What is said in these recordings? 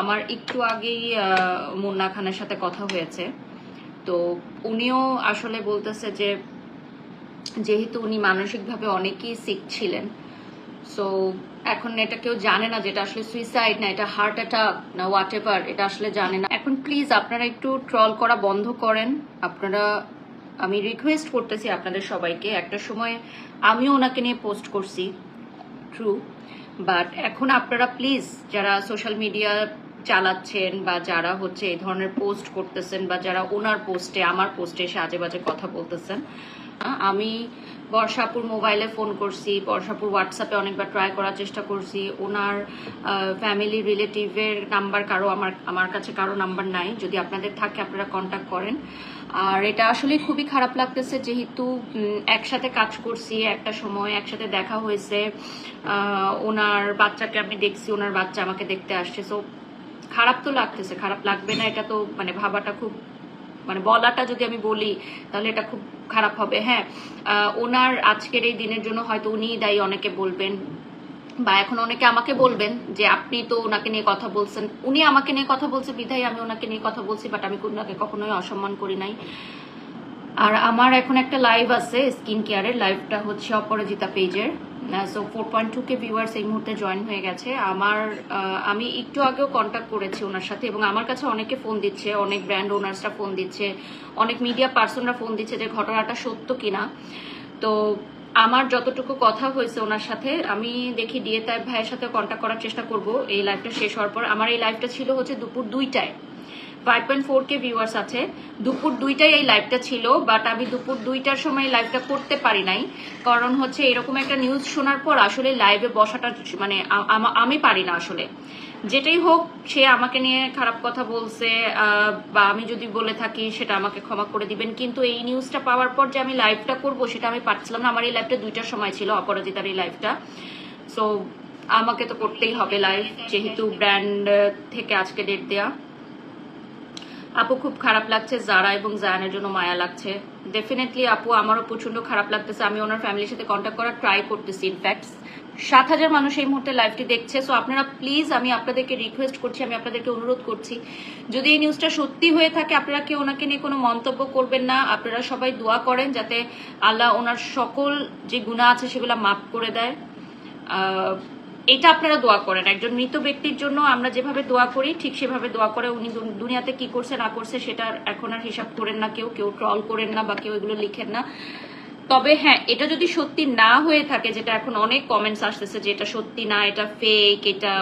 আমার একটু আগেই মুন্না খানের সাথে কথা হয়েছে। তো উনিও আসলে বলতেছে যে, যেহেতু উনি মানসিকভাবে অনেকই সিক ছিলেন সো এখন এটা কেউ জানে না যেটা আসলে সুইসাইড না, এটা হার্ট অ্যাটাক না হোয়াট এভার এটা আসলে জানে না। এখন প্লিজ আপনারা একটু ট্রল করা বন্ধ করেন। আপনারা, আমি রিকোয়েস্ট করতেছি আপনাদের সবাইকে, একটা সময় আমিও ওনাকে নিয়ে পোস্ট করছি ট্রু বাট এখন আপনারা প্লিজ যারা সোশ্যাল মিডিয়া চালাচ্ছেন বা যারা হচ্ছে এই ধরনের পোস্ট করতেছেন বা যারা ওনার পোস্টে, আমার পোস্টে এসে আজে বাজে কথা বলতেছেন। আমি বর্ষাপুর মোবাইলে ফোন করছি, বর্ষাপুর হোয়াটসঅ্যাপে অনেকবার ট্রাই করার চেষ্টা করছি। ওনার ফ্যামিলি রিলেটিভের নাম্বার কারও, আমার আমার কাছে কারও নাম্বার নাই। যদি আপনাদের থাকে, আপনারা কন্ট্যাক্ট করেন। আর এটা আসলে খুবই খারাপ লাগতেছে যেহেতু একসাথে কাজ করছি, একটা সময় একসাথে দেখা হয়েছে। ওনার বাচ্চাকে আমি দেখছি, ওনার বাচ্চা আমাকে দেখতে আসছে। সো খারাপ তো লাগতেছে, খারাপ লাগবে না, এটা তো মানে ভাবাটা খুব মানে বলাটা যদি আমি বলি, তাহলে এটা খুব খারাপ হবে। হ্যাঁ ওনার আজকের এই দিনের জন্য হয়তো উনিই দায়ী, অনেকে বলবেন। বা এখন অনেকে আমাকে বলবেন যে আপনি তো ওনাকে নিয়ে কথা বলছেন। উনি আমাকে নিয়ে কথা বলছে, বিধায় আমি ওনাকে নিয়ে কথা বলছি বাট আমি ওনাকে কখনোই অসম্মান করি নাই। আর আমার এখন একটা লাইভ আছে স্কিন কেয়ারের লাইভটা হচ্ছে অপরাজিতা পেজের so four point two K viewers এই মুহূর্তে জয়েন হয়ে গেছে। আমার আমি একটু আগেও কন্ট্যাক্ট করেছি ওনার সাথে এবং আমার কাছে অনেকে ফোন দিচ্ছে, অনেক ব্র্যান্ড ওনার্সরা ফোন দিচ্ছে, অনেক মিডিয়া পার্সনরা ফোন দিচ্ছে যে ঘটনাটা সত্য কিনা। তো, আমার যতটুকু কথা হয়েছে ওনার সাথে, আমি দেখি ডিএ তাইব ভাইয়ের সাথে কন্ট্যাক্ট করার চেষ্টা করব। এই লাইভটা শেষ হওয়ার পর, আমার এই লাইভটা ছিল হচ্ছে দুপুর দুইটায়। Five point four K viewers আছে। দুপুর দুইটায় এই লাইভটা ছিল বাট আমি দুপুর দুইটার সময় লাইভটা করতে পারি নাই। কারণ হচ্ছে এরকম একটা নিউজ শোনার পর আসলে লাইভে বসাটা মানে আমি পারি না আসলে। যেটাই হোক, সে আমাকে নিয়ে খারাপ কথা বলছে বা আমি যদি বলে থাকি, সেটা আমাকে ক্ষমা করে দিবেন। কিন্তু এই নিউজটা পাওয়ার পর যে আমি লাইভটা করব, সেটা আমি পারছিলাম না। আমার এই লাইভটা দুইটার সময় ছিল, অপরাজিতার এই লাইভটা সো আমাকে তো করতেই হবে লাইভ যেহেতু ব্র্যান্ড থেকে আজকে ডেট দেয়া। আপু খুব খারাপ লাগছে, জারা এবং জায়ানের জন্য মায়া লাগছে। ডেফিনেটলি আপু, আমারও প্রচণ্ড খারাপ লাগতেছে। আমি ওনার ফ্যামিলির সাথে কন্ট্যাক্ট করার ট্রাই করতেছি ইনফ্যাক্ট সাত হাজার মানুষ এই মুহূর্তে লাইভটি দেখছে সো আপনারা প্লিজ আমি আপনাদেরকে রিকোয়েস্ট করছি, আমি আপনাদেরকে অনুরোধ করছি। যদি এই নিউজটা সত্যি হয়ে থাকে, আপনারা কেউ ওনাকে নিয়ে কোনো মন্তব্য করবেন না। আপনারা সবাই দোয়া করেন যাতে আল্লাহ ওনার সকল যে গুণা আছে, সেগুলো মাফ করে দেয়। এটা আপনারা দোয়া করেন। একজন মৃত ব্যক্তির জন্য আমরা যেভাবে দোয়া করি, ঠিক সেভাবে দোয়া করে উনি দুনিয়াতে কি করছে, না করছে সেটা এখন আর হিসাব করেন না কেউ কেউ ট্রল করেন না বা কেউ এগুলো লিখেন না। তবে হ্যাঁ এটা যদি সত্যি না হয়ে থাকে, যেটা এখন অনেক কমেন্টস আসতেছে যে এটা সত্যি না, এটা ফেক এটা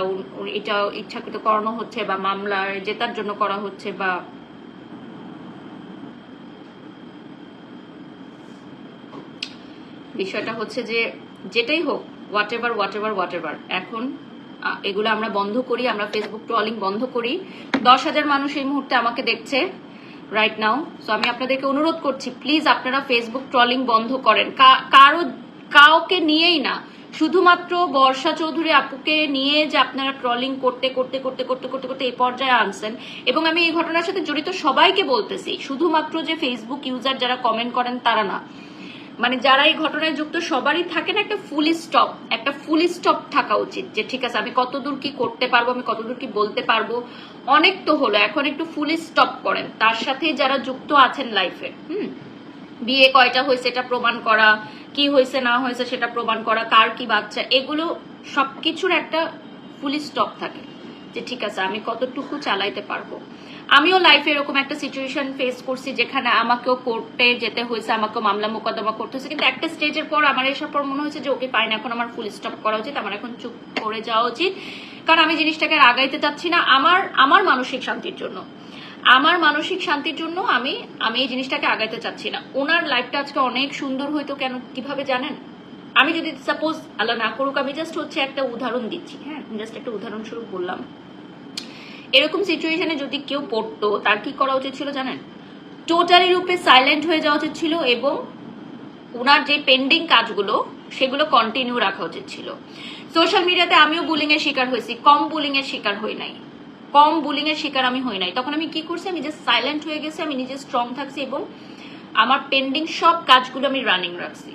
এটা ইচ্ছাকৃত করানো হচ্ছে বা মামলা জেতার জন্য করা হচ্ছে বা বিষয়টা হচ্ছে যে যেটাই হোক whatever whatever whatever এখন এগুলো আমরা বন্ধ করি, আমরা ফেসবুক ট্রলিং বন্ধ করি। দশ হাজার মানুষ এই মুহূর্তে আমাকে দেখছে রাইট নাও সো আমি আপনাদেরকে অনুরোধ করছি প্লিজ আপনারা ফেসবুক ট্রলিং বন্ধ করেন। কারও, কাউকে নিয়েই না, শুধুমাত্র বর্ষা চৌধুরী আপুকে নিয়ে যে আপনারা ট্রলিং করতে করতে করতে করতে করতে করতে এই পর্যায়ে আনছেন। এবং আমি এই ঘটনার সাথে জড়িত সবাইকে বলতেছি, শুধুমাত্র যে ফেসবুক ইউজার যারা কমেন্ট করেন তারা না। মানে যারা এই ঘটনায় যুক্ত সবারই থাকে না একটা ফুল স্টপ একটা ফুল স্টপ থাকা উচিত যে ঠিক আছে, আমি কতদূর কি করতে পারব, আমি কতদূর কি বলতে পারব। অনেক তো হলো, এখন একটু ফুল স্টপ করেন। তার সাথে যারা যুক্ত আছেন লাইফে হুম? বিয়ে কয়টা হয়েছে, এটা প্রমাণ করা, কি হয়েছে, না হয়েছে সেটা প্রমাণ করা, কার কি বাচ্চা, এগুলো সবকিছুর একটা ফুল স্টপ থাকে। যে ঠিক আছে, আমি কতটুকু চালাইতে পারব। আমিও লাইফে এরকম একটা সিচুয়েশন ফেস করছি যেখানে আমাকেও কোর্টে যেতে হয়েছে, আমাকেও মামলা মোকদ্দমা করতে হয়েছে। কিন্তু একটা স্টেজের পর আমার এসব পর মনে হয়েছে যে, ওকে পাই না এখন আমার ফুল স্টপ করা উচিত, আমার এখন চুপ করে যাওয়া উচিত। কারণ আমি জিনিসটাকে আগাইতে চাচ্ছি না আমার আমার মানসিক শান্তির জন্য। আমার মানসিক শান্তির জন্য আমি আমি এই জিনিসটাকে আগাইতে চাচ্ছি না। ওনার লাইফটা আজকে অনেক সুন্দর হইতো কেন, কীভাবে জানেন? আমি যদি সাপোজ আল্লাহ না করুক, আমি জাস্ট হচ্ছে একটা উদাহরণ দিচ্ছি। হ্যাঁ জাস্ট একটা উদাহরণস্বরূপ বললাম। এরকম সিচুয়েশনে যদি কেউ পড়তো, তার কি করা উচিত ছিল জানেন? টোটালি রূপে সাইলেন্ট হয়ে যাওয়া উচিত ছিল এবং ওনার যে পেন্ডিং কাজগুলো, সেগুলো কন্টিনিউ রাখা উচিত ছিল। সোশ্যাল মিডিয়াতে আমিও বুলিং এর শিকার হয়েছি, কম বুলিং এর শিকার হই নাই। কম বুলিং এর শিকার আমি হই নাই। তখন আমি কি করছি? আমি যে সাইলেন্ট হয়ে গেছি, আমি নিজে স্ট্রং থাকছি এবং আমার পেন্ডিং সব কাজগুলো আমি রানিং রাখছি।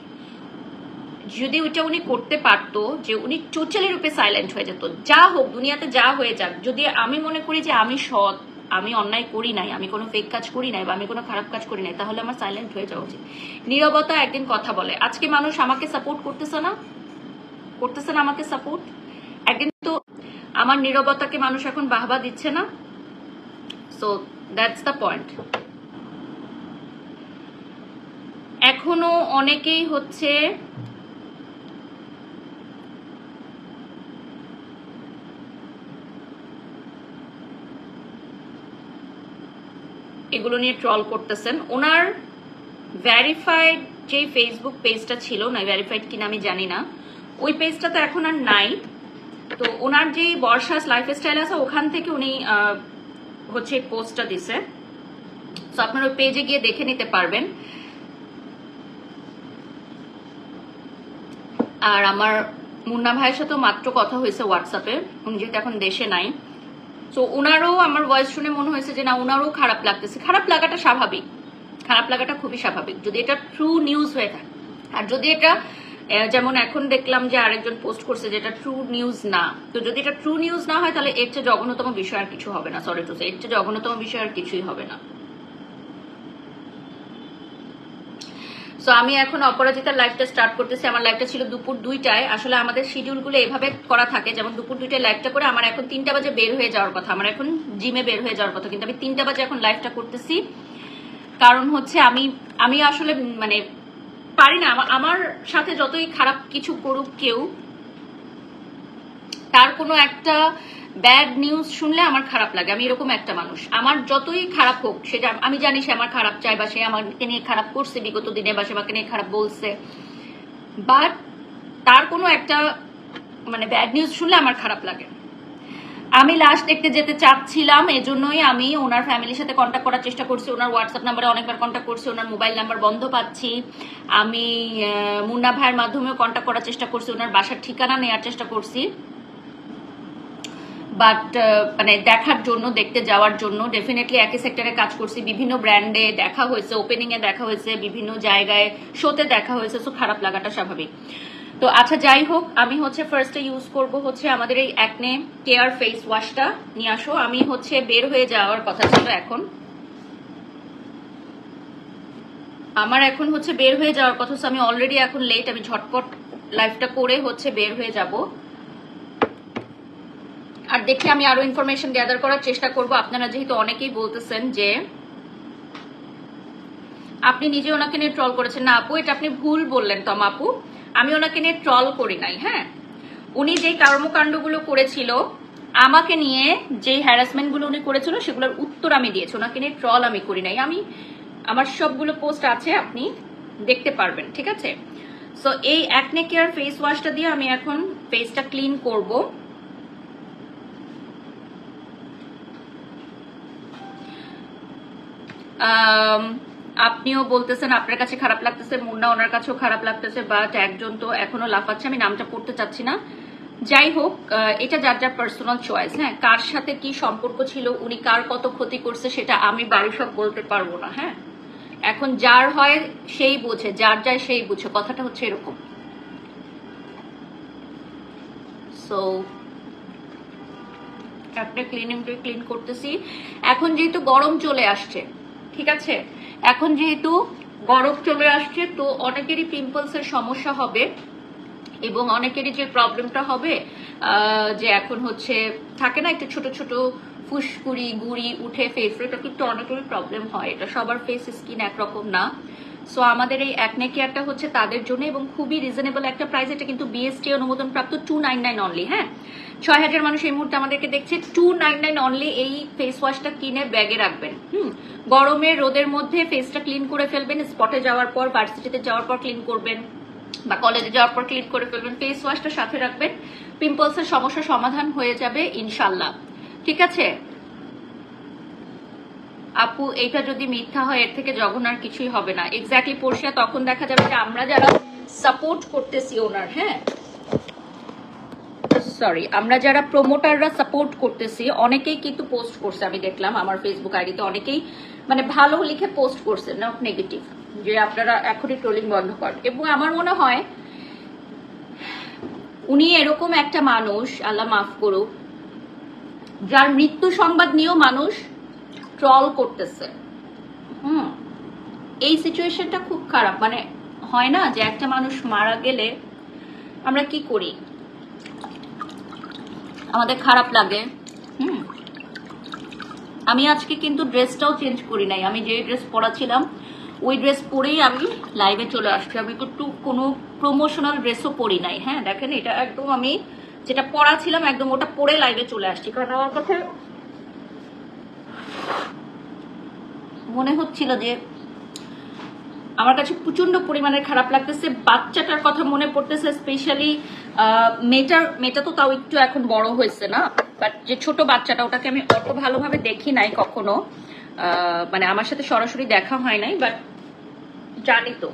যদি ওইটা উনি করতে পারতো, যে উনি টোটালি রূপে সাইলেন্ট হয়ে যেত, যা হোক, দুনিয়াতে যা হয়ে যাক, যদি আমি মনে করি যে আমি সৎ, আমি অন্যায় করি নাই, আমি কোনো ফেক কাজ করি নাই বা আমি কোনো খারাপ কাজ করি নাই, তাহলে আমার সাইলেন্ট হয়ে যাওয়া উচিত। নীরবতা একদিন কথা বলে, আজকে মানুষ আমাকে সাপোর্ট করতেছে না? করতেছে না আমাকে সাপোর্ট একদিন তো আমার নীরবতাকে মানুষ এখন বাহবা দিচ্ছে না? সো দ্যাটস দ্য পয়েন্ট এখনও অনেকেই হচ্ছে এগুলো নিয়ে ট্রল করতেছেন। ওনার ভ্যারিফাইড যে ফেসবুক পেজটা ছিল না ভ্যারিফাইড কিনা আমি জানি না, ওই পেজটা তো এখন আর নাই। তো ওনার যে বর্ষাস লাইফস্টাইল আছে, ওখান থেকে উনি হচ্ছে পোস্টটা দিছে। তো আপনার ওই পেজে গিয়ে দেখে নিতে পারবেন। আর আমার মুন্না ভাইয়ের সাথেও মাত্র কথা হয়েছে হোয়াটসঅ্যাপে উনি যেহেতু এখন দেশে নাই তো ওনারও আমার ভয়েস শুনে মনে হয়েছে যে, না ওনারও খারাপ লাগতেছে। খারাপ লাগাটা স্বাভাবিক। খারাপ লাগাটা খুবই স্বাভাবিক। যদি এটা ট্রু নিউজ হয়ে থাকে। আর যদি এটা যেমন এখন দেখলাম যে আরেকজন পোস্ট করছে যে এটা ট্রু নিউজ না। তো যদি এটা ট্রু নিউজ না হয়, তাহলে এর চেয়ে জঘন্যতম বিষয় আর কিছু হবে না। সরি টু সে এর চেয়ে জঘন্যতম বিষয় আর কিছুই হবে না। সো আমি এখন অপরাজিতার লাইভটা স্টার্ট করতেছি। আমার লাইভটা ছিল দুপুর দুইটায়। আসলে আমাদের শিডিউলগুলো এভাবে করা থাকে, যেমন দুপুর দুইটায় লাইভটা করে আমার এখন তিনটা বাজে বের হয়ে যাওয়ার কথা। আমার এখন জিমে বের হয়ে যাওয়ার কথা। কিন্তু আমি তিনটা বাজে এখন লাইভটা করতেছি। কারণ হচ্ছে আমি আমি আসলে মানে পারি না। আমার সাথে যতই খারাপ কিছু করুক কেউ তার কোনো একটা ব্যাড নিউজ শুনলে আমার খারাপ লাগে। আমি এরকম একটা মানুষ। আমার যতই খারাপ হোক সেটা আমি জানি সে আমার খারাপ চায় বা সে আমাকে নিয়ে খারাপ করছে বিগত দিনে বা সে আমাকে নিয়ে খারাপ বলছে। বাট তার কোনো একটা মানে ব্যাড নিউজ শুনলে আমার খারাপ লাগে। আমি লাস্ট দেখতে যেতে চাচ্ছিলাম, এজন্যই আমি ওনার ফ্যামিলির সাথে কন্ট্যাক্ট করার চেষ্টা করছি। ওনার হোয়াটসঅ্যাপ নাম্বারে অনেকবার কন্ট্যাক্ট করছি, ওনার মোবাইল নাম্বার বন্ধ পাচ্ছি। আমি মুন্না ভাইয়ের মাধ্যমেও কন্ট্যাক্ট করার চেষ্টা করছি, ওনার বাসার ঠিকানা নেওয়ার চেষ্টা করছি। বাট মানে দেখার জন্য, দেখতে যাওয়ার জন্য ডেফিনেটলি একই সেক্টরে কাজ করছি। বিভিন্ন ব্র্যান্ডে দেখা হয়েছে ওপেনিং এ দেখা হয়েছে, বিভিন্ন জায়গায় শোতে দেখা হয়েছে সো খারাপ লাগাটা স্বাভাবিক। তো আচ্ছা যাই হোক, আমি হচ্ছে ফার্স্টে ইউজ করব হচ্ছে আমাদের এই অ্যাকনে কেয়ার ফেস ওয়াশটা নিয়ে আসো, আমি হচ্ছে বের হয়ে যাওয়ার কথা ছিল এখন। আমার এখন হচ্ছে বের হয়ে যাওয়ার কথা আমি অলরেডি এখন লেট আমি ঝটপট লাইফটা করে হচ্ছে বের হয়ে যাব। আর দেখি আমি আরও ইনফরমেশন গ্যাদার করার চেষ্টা করব। আপনারা যেহেতু অনেকেই বলতেছেন যে আপনি নিজে ওনাকে নিয়ে ট্রল করেছেন। না, আপু, এটা আপনি ভুল বললেন, তম আপু। আমি ওনাকে নিয়ে ট্রল করি নাই হ্যাঁ? উনি যে কর্মকাণ্ডগুলো করেছিল, আমাকে নিয়ে যে হ্যারাসমেন্টগুলো উনি করেছিল, সেগুলোর উত্তর আমি দিয়েছি। ওনাকে নিয়ে ট্রল আমি করি নাই। আমি, আমার সবগুলো পোস্ট আছে, আপনি দেখতে পারবেন, ঠিক আছে? সো এই অ্যাকনে কেয়ার ফেস ওয়াশটা দিয়ে আমি এখন ফেসটা ক্লিন করব। আপনিও বলতেছেন আপনার কাছে খারাপ লাগতেছে, মুন্না ওনার কাছেও খারাপ লাগতেছে বাট একজন তো এখনও লাফাচ্ছে, আমি নামটা পড়তে চাচ্ছি না। যাই হোক এটা যার যার পার্সোনাল চয়েস হ্যাঁ কার সাথে কি সম্পর্ক ছিল, উনি কার কত ক্ষতি করছে, সেটা আমি বাড়ি সব বলতে পারব না হ্যাঁ। এখন যার হয় সেই বোঝে, যার যায় সেই বুঝে, কথাটা হচ্ছে এরকম। সো ক্লিনিংটা ক্লিন করতেছি। এখন যেহেতু গরম চলে আসছে ঠিক আছে? এখন যেহেতু গরম চলে আসছে, তো অনেকেরই পিম্পলসের সমস্যা হবে এবং অনেকেরই যে প্রবলেমটা হবে যে এখন হচ্ছে থাকে না একটু ছোট ছোট ফুসকুড়ি, গুড়ি, উঠে ফেস এটা কিন্তু অনেকেরই প্রবলেম হয়। এটা সবার ফেস স্কিন একরকম না। সো আমাদের এই অ্যাকনে কেয়ারটা হচ্ছে তাদের জন্য এবং খুবই রিজনেবল একটা প্রাইস এটা কিন্তু বিএসটি অনুমোদন প্রাপ্ত টু নাইন নাইন অনলি হ্যাঁ? ছয় হাজার মানুষ এই মুহূর্তে আমাদেরকে দেখছে টু নাইন নাইন অনলি এই ফেস ওয়াশটা কিনে ব্যাগে রাখবেন, হুম? গরমে, রোদের মধ্যে ফেসটা ক্লিন করে ফেলবেন স্পটে যাওয়ার পর ভার্সিটিতে যাওয়ার পর ক্লিন করবেন বা কলেজে যাওয়ার পর ক্লিন করে ফেলবেন। ফেস ওয়াশটা সাথে রাখবেন পিম্পলসের সমস্যা সমাধান হয়ে যাবে ইনশাল্লাহ ঠিক আছে? আপু এটা যদি মিথ্যা হয়, এর থেকে জঘন্য আর কিছুই হবে না। এক্স্যাক্টলি পড়শিয়া তখন দেখা যাবে যে আমরা যারা সাপোর্ট করতেছি ওনার হ্যাঁ? সরি আমরা যারা প্রমোটাররা সাপোর্ট করতেছি, অনেকেই কিন্তু পোস্ট করছে, আমি দেখলাম আমার ফেসবুক আইডিতে অনেকেই মানে ভালো লিখে পোস্ট করছে নট নেগেটিভ যে আপনারা এখনই ট্রোলিং বন্ধ করেন। এবং আমার মনে হয়, উনি এরকম একটা মানুষ, আল্লাহ মাফ করুক, যার মৃত্যু সংবাদ নিয়েও মানুষ ট্রল করতেছে। হুম, এই সিচুয়েশনটা খুব খারাপ। মানে হয় না যে একটা মানুষ মারা গেলে আমরা কি করি? আমাদের খারাপ লাগে। হুম, আমি আজকে কিন্তু ড্রেসটাও চেঞ্জ করি নাই। আমি যে ড্রেস পরা ছিলাম ওই ড্রেস পরেই আমি লাইভে চলে আসছি। আমি একটু কোনো প্রমোশনাল ড্রেসও পরি নাই। হ্যাঁ দেখেন এটা একদম আমি যেটা পরা ছিলাম একদম ওটা পরে লাইভে চলে আসছি। কারণ আমার কাছে মনে হচ্ছিল যে আমার কাছে প্রচণ্ড পরিমাণে খারাপ লাগতেছে, বাচ্চাটার কথা মনে পড়তেছে স্পেশালি মেয়েটার, মেয়েটা তো তাও একটু এখন বড় হয়েছে না? বাট যে ছোট বাচ্চাটা, ওটাকে আমি অত ভালোভাবে দেখি নাই কখনো। মানে আমার সাথে সরাসরি দেখা হয় নাই বাট জানি তো।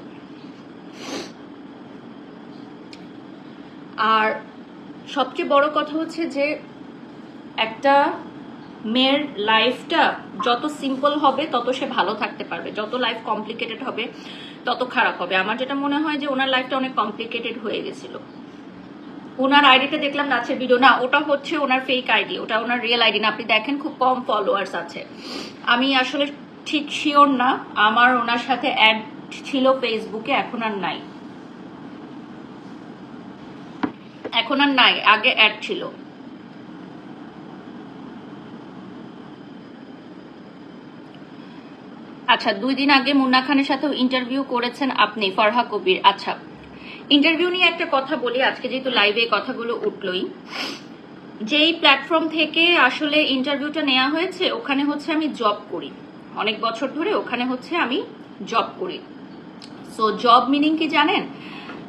আর সবচেয়ে বড় কথা হচ্ছে যে একটা মেয়ের লাইফটা যত সিম্পল হবে, তত সে ভালো থাকতে পারবে। যত লাইফ কমপ্লিকেটেড হবে, তত খারাপ হবে। আমার যেটা মনে হয় যে ওনার লাইফটা অনেক কমপ্লিকেটেড হয়ে গেছিল। ওনার আইডিটা দেখলাম নাচের ভিডিও না, ওটা হচ্ছে ওনার ফেক আইডি ওটা ওনার রিয়েল আইডি না, আপনি দেখেন খুব কম ফলোয়ার্স আছে। আমি আসলে ঠিক শিওর না, আমার ওনার সাথে অ্যাড ছিল ফেসবুকে এখন আর নাই। এখন আর নাই, আগে অ্যাড ছিল। আচ্ছা দুই দিন আগে মুন্না খানের সাথেও ইন্টারভিউ করেছেন আপনি ফরহা কবির। আচ্ছা ইন্টারভিউ নিয়ে একটা কথা বলি, আজকে যেহেতু লাইভে কথাগুলো উঠলই। যেই প্ল্যাটফর্ম থেকে আসলে ইন্টারভিউটা নেওয়া হয়েছে, ওখানে হচ্ছে আমি জব করি। অনেক বছর ধরে ওখানে হচ্ছে আমি জব করি। সো জব মিনিং কি জানেন?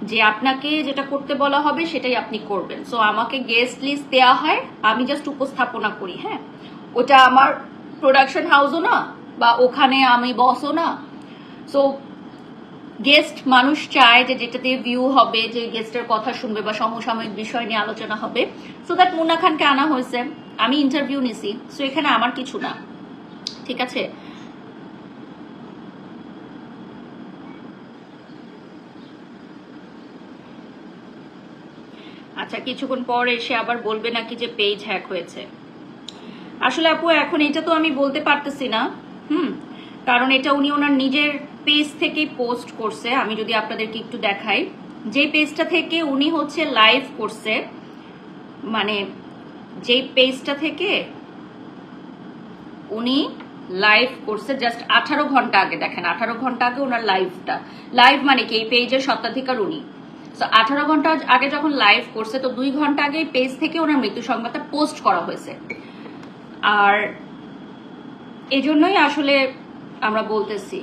যে আপনাকে যেটা করতে বলা হবে সেটাই আপনি করবেন। সো আমাকে গেস্ট লিস্ট দেওয়া হয়, আমি জাস্ট উপস্থাপনা করি হ্যাঁ? ওটা আমার প্রোডাকশন হাউসও না বা ওখানে আমি বসও না। সো গেস্ট মানুষ চায় যে যেটাতে ভিউ হবে, যে গেস্টের কথা শুনবে বা সমসাময়িক বিষয় নিয়ে আলোচনা হবে। সো দ্যাট মুন্না খানকে আনা হয়েছে। আমি ইন্টারভিউ নিছি। সো এখানে আমার কিছু না। ঠিক আছে? আচ্ছা কিছুক্ষণ পর এসে আবার বলবে নাকি যে পেজ হ্যাক হয়েছে। আসলে আপু, এখন এটা তো আমি বলতে পারতেছি না। হুম, কারণ এটা উনি ওনার নিজের পেজ থেকেই পোস্ট করছে, আমি যদি আপনাদেরকে একটু দেখাই। যে পেজটা থেকে উনি হচ্ছে লাইভ করছে মানে যে পেজটা থেকে উনি লাইভ করছে, জাস্ট আঠারো ঘণ্টা আগে দেখেন, আঠারো ঘণ্টা আগে ওনার লাইভটা। লাইভ মানে কি? এই পেজের সত্ত্বাধিকার উনি। তো আঠারো ঘণ্টা আগে যখন লাইভ করছে, তো দুই ঘণ্টা আগে পেজ থেকে ওনার মৃত্যু সংবাদটা পোস্ট করা হয়েছে। আর এজন্যই আসলে আমরা বলতেছি।